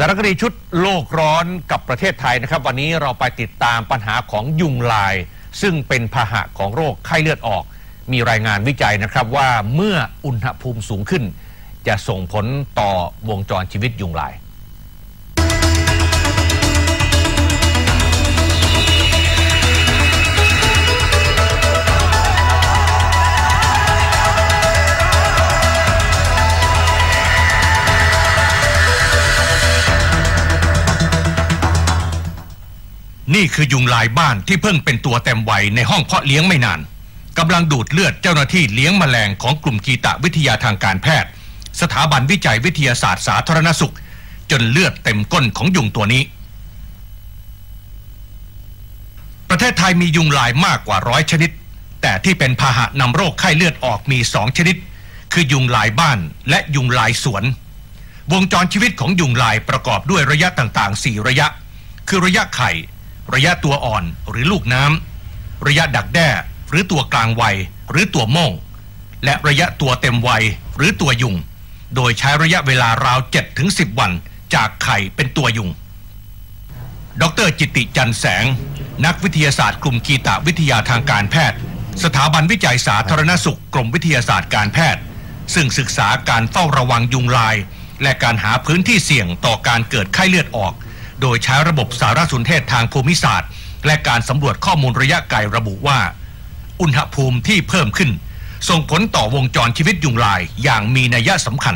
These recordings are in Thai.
สารคดีชุดโลกร้อนกับประเทศไทยนะครับ วันนี้เราไปติดตามปัญหาของยุงลาย ซึ่งเป็นพาหะของโรคไข้เลือดออก มีรายงานวิจัยนะครับว่าเมื่ออุณหภูมิสูงขึ้น จะส่งผลต่อวงจรชีวิตยุงลาย นี่คือยุงลายบ้านที่เพิ่งเป็นตัวเต็มวัยในห้องเพาะเลี้ยงไม่นานกำลังดูดเลือดเจ้าหน้าที่เลี้ยงแมลงของกลุ่มกีตะวิทยาทางการแพทย์ สถาบันวิจัยวิทยาศาสตร์สาธารณสุข จนเลือดเต็มก้นของยุงตัวนี้ ประเทศไทยมียุงลายมากกว่าร้อยชนิด แต่ที่เป็นพาหะนำโรคไข้เลือดออกมีสองชนิด คือยุงลายบ้านและยุงลายสวน วงจรชีวิตของยุงลายประกอบด้วยระยะต่างๆ 4 ระยะ คือระยะไข่ ระยะตัวอ่อนหรือลูกน้ำระยะดักแด้หรือตัวกลางวัยหรือตัวโม่ง และระยะตัวเต็มวัยหรือตัวยุง โดยใช้ระยะเวลาราว7ถึง10 วัน จากไข่เป็นตัวยุง ดรจิติจันแสง นักวิทยาศาสตร์กลุ่มกีตะวิทยาทางการแพทย์ สถาบันวิจัยสาธารณสุขกรมวิทยาศาสตร์การแพทย์ ซึ่งศึกษาการเฝ้าระวังยุงลาย และการหาพื้นที่เสี่ยงต่อการเกิดไข้เลือดออก โดยใช้ระบบสารสนเทศทางภูมิศาสตร์ และการสำรวจข้อมูลระยะไกลระบุว่า อุณหภูมิที่เพิ่มขึ้น ส่งผลต่อวงจรชีวิตยุงลายอย่างมีนัยสำคัญ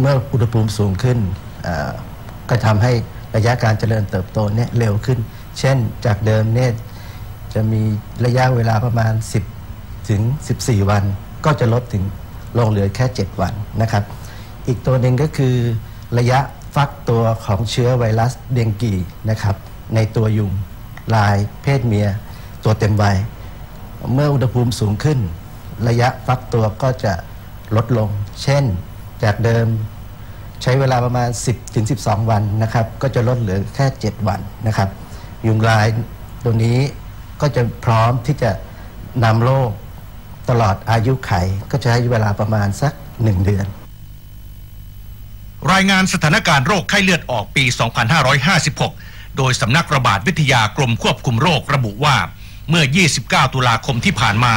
เมื่ออุณหภูมิสูงขึ้นก็ทำให้ระยะการเจริญเติบโตเนี่ยเร็วขึ้น เช่นจากเดิมเนี่ยจะมีระยะเวลาประมาณ 10 ถึง 14 วัน ก็จะลดถึงลงเหลือแค่ 7 วันนะครับ อีกตัวหนึ่งก็คือระยะ ฟักตัวของเชื้อไวรัสเดงกีนะครับในตัวยุงลายเพศเมีย ตัวเต็มวัย เมื่ออุณหภูมิสูงขึ้น ระยะฟักตัวก็จะลดลง เช่นจากเดิมใช้เวลาประมาณ 10ถึง12 วันนะครับ ก็จะลดเหลือแค่ 7 วันนะครับ ยุงลายตัวนี้ก็จะพร้อมที่จะนำโรคตลอดอายุไข ก็จะใช้เวลาประมาณสัก 1 เดือน รายงานสถานการณ์โรคไข้เลือดออกปี 2556 โดยสำนักระบาดวิทยากรมควบคุมโรคระบุว่า เมื่อ 29 ตุลาคมที่ผ่านมา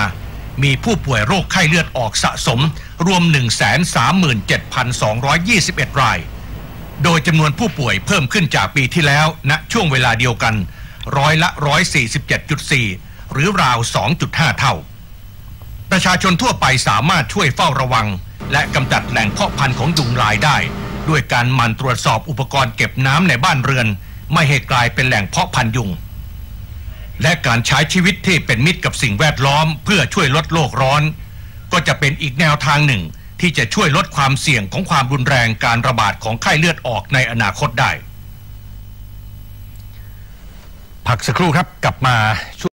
มีผู้ป่วยโรคไข้เลือดออกสะสม รวม 137,221 ราย โดยจำนวนผู้ป่วยเพิ่มขึ้นจากปีที่แล้วณช่วงเวลาเดียวกัน ร้อยละ 147.4 หรือราว 2.5 เท่า ประชาชนทั่วไปสามารถช่วยเฝ้าระวังและกำจัดแหล่งเพาะพันธุ์ของยุงลายได้ ด้วยการหมั่นตรวจสอบอุปกรณ์เก็บน้ำในบ้านเรือน ไม่ให้กลายเป็นแหล่งเพาะพันยุง และการใช้ชีวิตที่เป็นมิตรกับสิ่งแวดล้อม เพื่อช่วยลดโลกร้อน ก็จะเป็นอีกแนวทางหนึ่ง ที่จะช่วยลดความเสี่ยงของความรุนแรงการระบาดของไข้เลือดออกในอนาคตได้ พักสักครู่ครับกลับมาช่ว